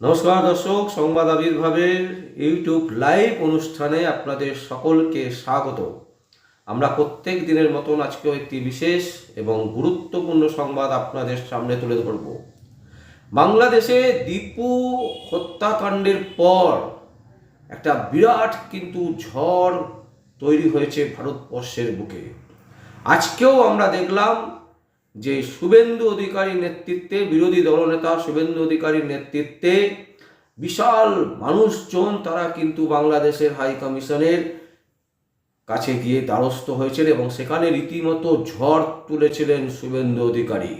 নমস্কার দর্শক, সংবাদ আবির্ভাবের ইউটিউব লাইভ অনুষ্ঠানে আপনাদের সকলকে স্বাগত। আমরা প্রত্যেক দিনের মতন আজকেও একটি বিশেষ এবং গুরুত্বপূর্ণ সংবাদ আপনাদের সামনে তুলে ধরব। বাংলাদেশে দীপু হত্যাকাণ্ডের পর একটা বিরাট কিন্তু ঝড় তৈরি হয়েছে ভারতবর্ষের বুকে। আজকেও আমরা দেখলাম যে শুভেন্দু অধিকারীর নেতৃত্বে, বিরোধী দলনেতা শুভেন্দু অধিকারীর নেতৃত্বে বিশাল মানুষজন তারা কিন্তু বাংলাদেশের হাই কমিশনের কাছে গিয়ে দ্বারস্থ হয়েছিল এবং সেখানে রীতিমতো ঝড় তুলেছিলেন শুভেন্দু অধিকারী।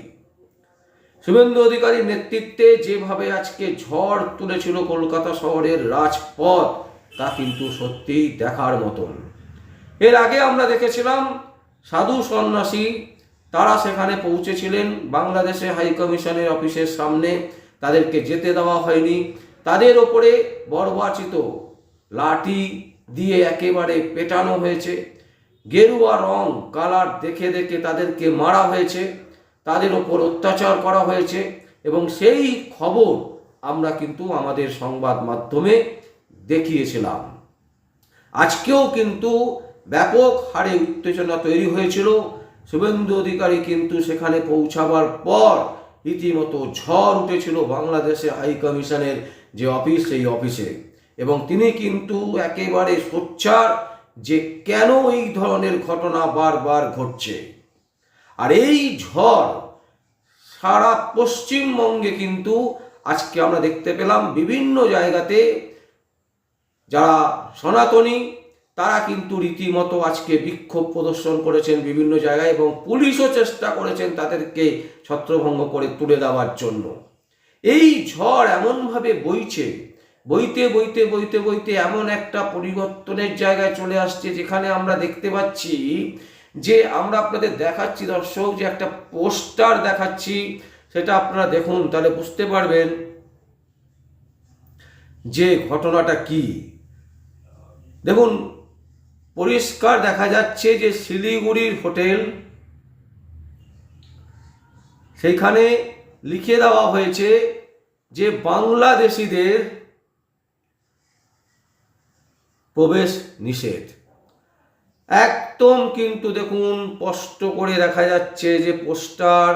শুভেন্দু অধিকারীর নেতৃত্বে যেভাবে আজকে ঝড় তুলেছিল কলকাতা শহরের রাজপথ, তা কিন্তু সত্যিই দেখার মতন। এর আগে আমরা দেখেছিলাম সাধু সন্ন্যাসী তারা সেখানে পৌঁছেছিলেন। বাংলাদেশে হাই কমিশনের অফিসের সামনে তাদেরকে যেতে দেওয়া হয়নি। তাদের ওপরে বর্বাচিত লাঠি দিয়ে একেবারে পেটানো হয়েছে। গেরুয়া রং, কালার দেখে দেখে তাদেরকে মারা হয়েছে। তাদের ওপর অত্যাচার করা হয়েছে এবং সেই খবর আমরা কিন্তু আমাদের সংবাদ মাধ্যমে দেখিয়েছিলাম। আজকেও কিন্তু ব্যাপক হারে উত্তেজনা তৈরি হয়েছিল। শুভেন্দু অধিকারী কিন্তু সেখানে পৌঁছাবার পর রীতিমতো ঝড় উঠেছিল বাংলাদেশে হাই কমিশনের যে অফিস, সেই অফিসে। এবং তিনি কিন্তু একেবারে সোচ্চার যে কেন এই ধরনের ঘটনা বারবার ঘটছে। আর এই ঝড় সারা পশ্চিমবঙ্গে কিন্তু আজকে আমরা দেখতে পেলাম বিভিন্ন জায়গাতে যারা সনাতনী তারা কিন্তু রীতিমতো আজকে বিক্ষোভ প্রদর্শন করেছেন বিভিন্ন জায়গায় এবং পুলিশও চেষ্টা করেছেন তাদেরকে ছত্রভঙ্গ করে তুলে দেওয়ার জন্য। এই ঝড় এমনভাবে বইছে, বইতে বইতে বইতে বইতে এমন একটা পরিবর্তনের জায়গায় চলে আসছে যেখানে আমরা দেখতে পাচ্ছি যে আমরা আপনাদের দেখাচ্ছি দর্শক, যে একটা পোস্টার দেখাচ্ছি, সেটা আপনারা দেখুন, তাহলে বুঝতে পারবেন যে ঘটনাটা কি। দেখুন পরিষ্কার দেখা যাচ্ছে যে শিলিগুড়ির হোটেল সেইখানে লিখে দেওয়া হয়েছে যে বাংলাদেশিদের প্রবেশ নিষেধ। একদম কিন্তু দেখুন স্পষ্ট করে দেখা যাচ্ছে যে পোস্টার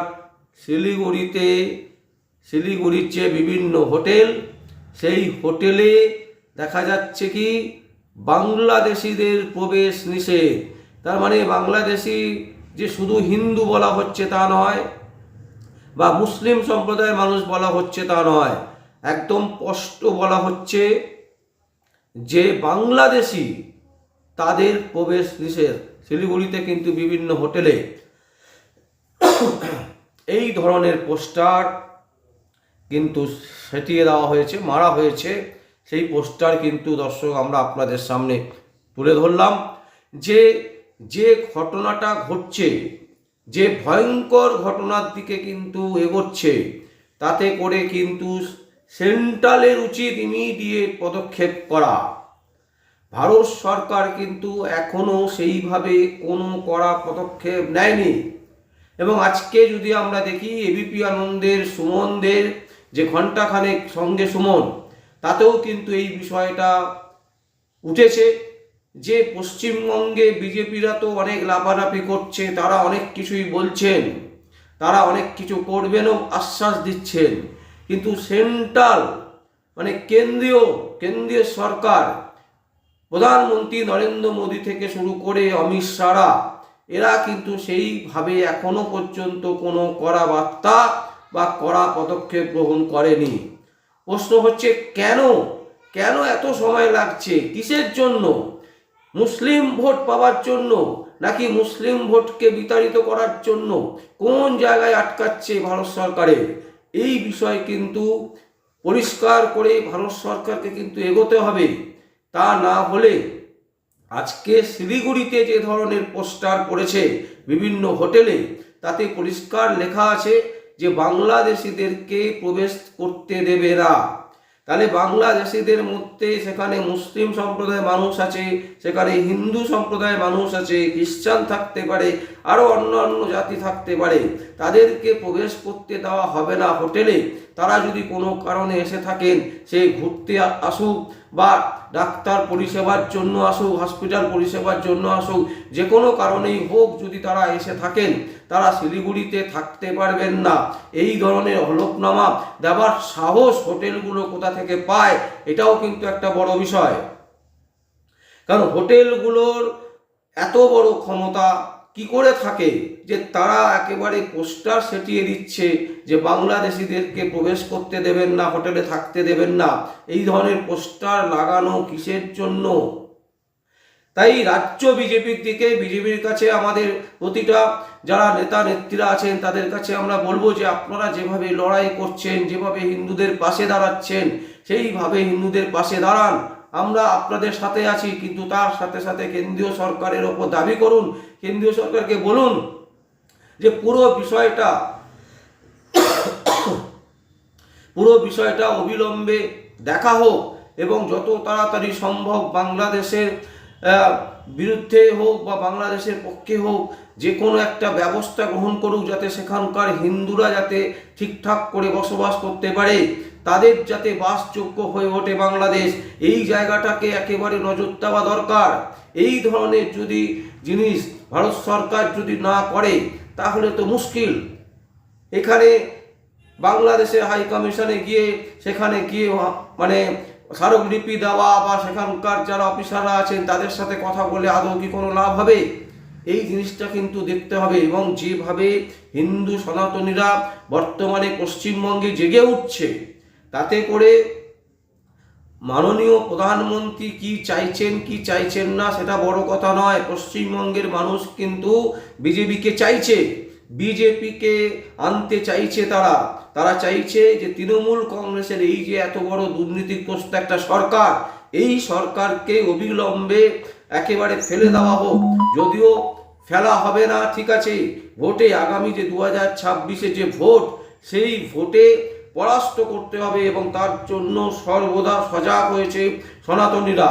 শিলিগুড়িতে, শিলিগুড়ির যে বিভিন্ন হোটেল, সেই হোটেলে দেখা যাচ্ছে কি বাংলাদেশিদের প্রবেশ নিষেধ। তার মানে বাংলাদেশি যে শুধু হিন্দু বলা হচ্ছে তা নয়, বা মুসলিম সম্প্রদায়ের মানুষ বলা হচ্ছে তা নয়, একদম স্পষ্ট বলা হচ্ছে যে বাংলাদেশি তাদের প্রবেশ নিষেধ। শিলিগুড়িতে কিন্তু বিভিন্ন হোটেলে এই ধরনের পোস্টার কিন্তু সেটিয়ে দেওয়া হয়েছে, মারা হয়েছে। সেই পোস্টার কিন্তু দর্শক আমরা আপনাদের সামনে তুলে ধরলাম যে যে ঘটনাটা ঘটছে, যে ভয়ঙ্কর ঘটনার দিকে কিন্তু এগোচ্ছে, তাতে করে কিন্তু সেন্ট্রালের উচিত ইমিডিয়েট পদক্ষেপ করা। ভারত সরকার কিন্তু এখনও সেইভাবে কোনো কড়া পদক্ষেপ নেয়নি। এবং আজকে যদি আমরা দেখি এবিপি আনন্দের সুমনদের যে ঘণ্টাখানেক সঙ্গে সুমন তাতেও কিন্তু এই বিষয়টা উঠেছে যে পশ্চিমবঙ্গে বিজেপিরা তো অনেক লাফালাফি করছে, তারা অনেক কিছুই বলছেন, তারা অনেক কিছু করবেনও আশ্বাস দিচ্ছেন। কিন্তু সেন্ট্রাল মানে কেন্দ্রীয় কেন্দ্রীয় সরকার, প্রধানমন্ত্রী নরেন্দ্র মোদী থেকে শুরু করে অমিত শাহরা, এরা কিন্তু সেইভাবে এখনও পর্যন্ত কোনো কড়া বার্তা বা কড়া পদক্ষেপ গ্রহণ করেনি। প্রশ্ন হচ্ছে, কেন? কেন এত সময় লাগছে? কিসের জন্য? মুসলিম ভোট পাওয়ার জন্য নাকি মুসলিম ভোটকে বিতাড়িত করার জন্য? কোন জায়গায় আটকাচ্ছে ভারত সরকারের? এই বিষয় কিন্তু পরিষ্কার করে ভারত সরকারকে কিন্তু এগোতে হবে। তা না হলে আজকে শিলিগুড়িতে যে ধরনের পোস্টার পড়েছে বিভিন্ন হোটেলে, তাতে পরিষ্কার লেখা আছে বাংলাদেশিদেরকে প্রবেশ করতে দেবে না। তাহলে বাংলাদেশিদের মধ্যে সেখানে মুসলিম সম্প্রদায়ের মানুষ আছে, সেখানে হিন্দু সম্প্রদায়ের মানুষ আছে, খ্রিস্টান থাকতে পারে, আরও অন্য অন্য জাতি থাকতে পারে, তাদেরকে প্রবেশ করতে দেওয়া হবে না হোটেলে। তারা যদি কোনো কারণে এসে থাকেন, সে ঘুরতে আসুক। বা ডাক্তার পরিষেবার জন্য আসুক হসপিটাল পরিষেবার জন্য আসুক, যে কোনো কারণেই হোক যদি তারা এসে থাকেন, তারা শিলিগুড়িতে থাকতে পারবেন না। এই ধরনের হলফনামা দেওয়ার সাহস হোটেলগুলো কোথা থেকে পায়, এটাও কিন্তু একটা বড় বিষয়। কারণ হোটেলগুলোর এত বড় ক্ষমতা কি করে থাকে যে তারা একেবারে পোস্টার সেটিয়ে দিচ্ছে যে বাংলাদেশিদেরকে প্রবেশ করতে দেবেন না, হোটেলে থাকতে দেবেন না, এই ধরনের পোস্টার লাগানো কিসের জন্য? তাই রাজ্য বিজেপির দিকে, বিজেপির কাছে আমাদের প্রতিটা যারা নেতা, নেত্রীরা আছেন, তাদের কাছে আমরা বলব যে আপনারা যেভাবে লড়াই করছেন, যেভাবে হিন্দুদের পাশে দাঁড়াচ্ছেন, সেইভাবে হিন্দুদের পাশে দাঁড়ান। আমরা আপনাদের সাথে আছি, কিন্তু তার সাথে সাথে কেন্দ্রীয় সরকারের ওপর দাবি করুন। কেন্দ্রীয় সরকারকে বলুন যে পুরো বিষয়টা পুরো বিষয়টা অবিলম্বে দেখা হোক এবং যত তাড়াতাড়ি সম্ভব বাংলাদেশের বিরুদ্ধে হোক বা বাংলাদেশের পক্ষে হোক যে কোনো একটা ব্যবস্থা গ্রহণ করুক যাতে সেখানকার হিন্দুরা যাতে ঠিকঠাক করে বসবাস করতে পারে, তাদের যাতে বাসযোগ্য হয়ে ওঠে বাংলাদেশ। এই জায়গাটাকে একেবারে নজর দেওয়া দরকার। এই ধরনের যদি জিনিস ভারত সরকার যদি না করে, তাহলে তো মুশকিল। এখানে বাংলাদেশের হাই কমিশনে গিয়ে, সেখানে গিয়ে মানে স্মারকলিপি দেওয়া বা সেখানকার যারা অফিসাররা আছেন, তাদের সাথে কথা বলে আদৌ কি কোনো লাভ হবে? এই জিনিসটা কিন্তু দেখতে হবে এবং যেভাবে হিন্দু সনাতনীরা বর্তমানে পশ্চিমবঙ্গে জেগে উঠছে, তাতে করে মাননীয় প্রধানমন্ত্রী কি চাইছেন কি চাইছেন না, সেটা বড় কথা নয়। পশ্চিমবঙ্গের মানুষ কিন্তু বিজেপিকে চাইছে। বিজেপিকে আনতে চাইছে তারা। তারা চাইছে যে তৃণমূল কংগ্রেসের এই যে এত বড় দুর্নীতিগ্রস্ত একটা সরকার, এই সরকারকে অবিলম্বে একেবারে ফেলে দেওয়া হোক। যদিও ফেলা হবে না, ঠিক আছে, ভোটে আগামী যে দু হাজার ছাব্বিশে যে ভোট, সেই ভোটে পরাস্ত করতে হবে এবং তার জন্য সর্বদা সজাগ হয়েছে সনাতনীরা।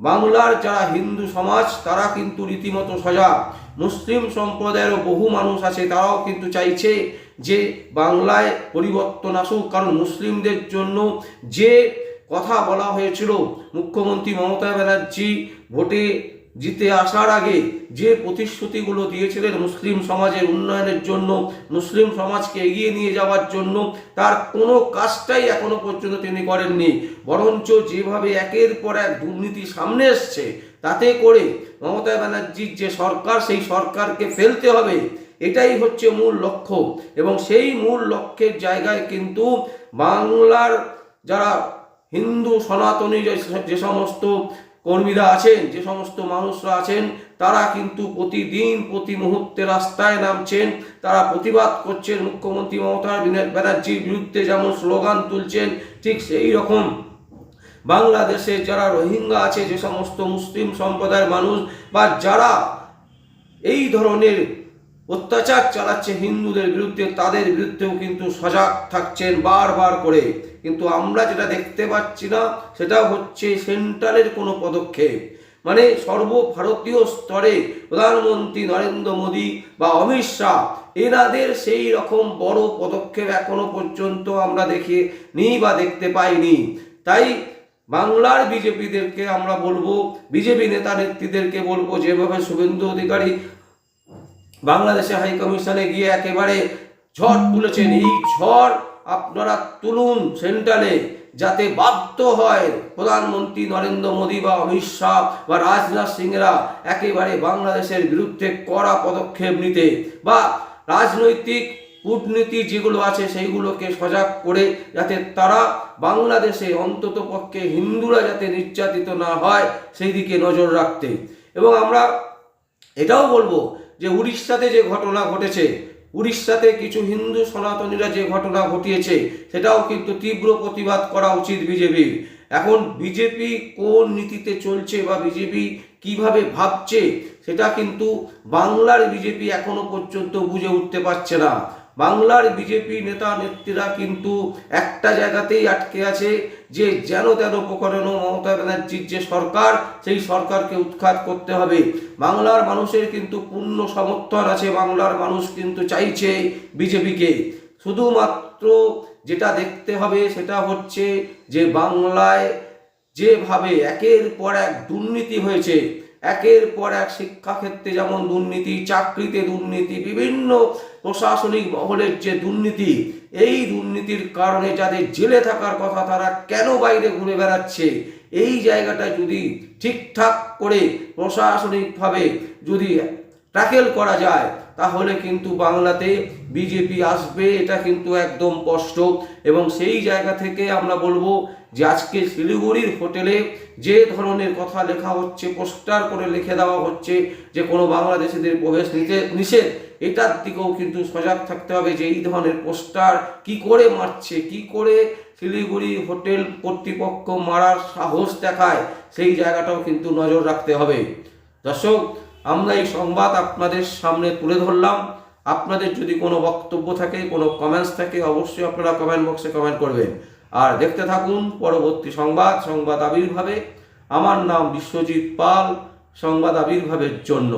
বাংলার যারা হিন্দু সমাজ, তারা কিন্তু রীতিমতো সজাগ। মুসলিম সম্প্রদায়েরও বহু মানুষ আছে, তারাও কিন্তু চাইছে যে বাংলায় পরিবর্তন আসুক। কারণ মুসলিমদের জন্য যে কথা বলা হয়েছিল, মুখ্যমন্ত্রী মমতা ব্যানার্জি ভোটে জিতে আসার আগে যে প্রতিশ্রুতিগুলো দিয়েছিলেন মুসলিম সমাজের উন্নয়নের জন্য, মুসলিম সমাজকে এগিয়ে নিয়ে যাওয়ার জন্য, তার কোনো কাজটাই এখনও পর্যন্ত তিনি করেননি। বরঞ্চ যেভাবে একের পর এক দুর্নীতি সামনে এসছে তাতে করে মমতা ব্যানার্জির যে সরকার, সেই সরকারকে ফেলতে হবে। এটাই হচ্ছে মূল লক্ষ্য। এবং সেই মূল লক্ষ্যের জায়গায় কিন্তু বাংলার যারা হিন্দু, সনাতনী যে সমস্ত কর্মীরা আছেন, যে সমস্ত মানুষরা আছেন, তারা কিন্তু প্রতিদিন, প্রতি মুহূর্তে রাস্তায় নামছেন। তারা প্রতিবাদ করছেন মুখ্যমন্ত্রী মমতা ব্যানার্জির বিরুদ্ধে যেমন স্লোগান তুলছেন, ঠিক সেই রকম বাংলাদেশে যারা রোহিঙ্গা আছে, যে সমস্ত মুসলিম সম্প্রদায়ের মানুষ, বা যারা এই ধরনের অত্যাচার চালাচ্ছে হিন্দুদের বিরুদ্ধে, তাদের বিরুদ্ধেও কিন্তু সজাগ থাকছেন বারবার করে। কিন্তু আমরা যেটা দেখতে পাচ্ছি না, সেটা হচ্ছে সেন্ট্রালের কোনো পদক্ষেপ। মানে সর্বভারতীয় স্তরে প্রধানমন্ত্রী নরেন্দ্র মোদী বা অমিত শাহ, এনাদের সেই রকম বড় পদক্ষেপ এখনও পর্যন্ত আমরা দেখে নি বা দেখতে পাইনি। তাই বাংলার বিজেপিদেরকে আমরা বলব, বিজেপি নেতা নেত্রীদেরকে বলব, যেভাবে শুভেন্দু অধিকারী বাংলাদেশে হাই কমিশনে গিয়ে একেবারে ঝড় তুলেছেন, এই ঝড় আপনারা তুলুন সেন্ট্রালে যাতে বাধ্য হয় প্রধানমন্ত্রী নরেন্দ্র মোদী বা অমিত শাহ বা রাজনাথ সিংরা একেবারে বাংলাদেশের বিরুদ্ধে কড়া পদক্ষেপ নিতে বা রাজনৈতিক কূটনীতি যেগুলো আছে সেইগুলোকে সজাগ করে যাতে তারা বাংলাদেশে অন্তত পক্ষে হিন্দুরা যাতে নির্যাতিত না হয়, সেই দিকে নজর রাখতে। এবং আমরা এটাও বলব যে উড়িষ্যাতে যে ঘটনা ঘটেছে, উড়িষ্যাতে কিছু হিন্দু সনাতনীরা যে ঘটনা ঘটিয়েছে, সেটাও কিন্তু তীব্র প্রতিবাদ করা উচিত বিজেপির এখন বিজেপি কোন নীতিতে চলছে বা বিজেপি কীভাবে ভাবছে, সেটা কিন্তু বাংলার বিজেপি এখনও পর্যন্ত বুঝে উঠতে পারছে না। বাংলার বিজেপি নেতা নেত্রীরা কিন্তু একটা জায়গাতেই আটকে আছে যে যেন তেন প্রকরণ মমতা ব্যানার্জির যে সরকার, সেই সরকারকে উৎখাত করতে হবে। বাংলার মানুষের কিন্তু পূর্ণ সমর্থন আছে, বাংলার মানুষ কিন্তু চাইছে বিজেপিকে। শুধুমাত্র যেটা দেখতে হবে সেটা হচ্ছে যে বাংলায় যেভাবে একের পর এক দুর্নীতি হয়েছে একের পর এক শিক্ষাক্ষেত্রে যেমন দুর্নীতি, চাকরিতে দুর্নীতি, বিভিন্ন প্রশাসনিক মহলের যে দুর্নীতি, এই দুর্নীতির কারণে যাদের জেলে থাকার কথা তারা কেন বাইরে ঘুরে বেড়াচ্ছে? এই জায়গাটা যদি ঠিকঠাক করে প্রশাসনিকভাবে যদি ট্যাকেল করা যায় তাহলে কিন্তু বাংলাতে বিজেপি আসবে, এটা কিন্তু একদম স্পষ্ট। এবং সেই জায়গা থেকে আমরা বলব যে আজকে শিলিগুড়ির হোটেলে যে ধরনের কথা লেখা হচ্ছে, পোস্টার করে লিখে দেওয়া হচ্ছে যে কোনো বাংলাদেশিদের প্রবেশ নিতে নিষেধ, এটার দিকেও কিন্তু সজাগ থাকতে হবে যে এই ধরনের পোস্টার কি করে মারছে, কি করে শিলিগুড়ি হোটেল কর্তৃপক্ষ মারার সাহস দেখায়, সেই জায়গাটাও কিন্তু নজর রাখতে হবে। দর্শক আমরা এই সংবাদ আপনাদের সামনে তুলে ধরলাম। আপনাদের যদি কোনো বক্তব্য থাকে, কোনো কমেন্টস থাকে, অবশ্যই আপনারা কমেন্ট বক্সে কমেন্ট করবেন। আর দেখতে থাকুন পরবর্তী সংবাদ সংবাদ আবির্ভাবে। আমার নাম বিশ্বজিৎ পাল, সংবাদ আবির্ভাবের জন্য।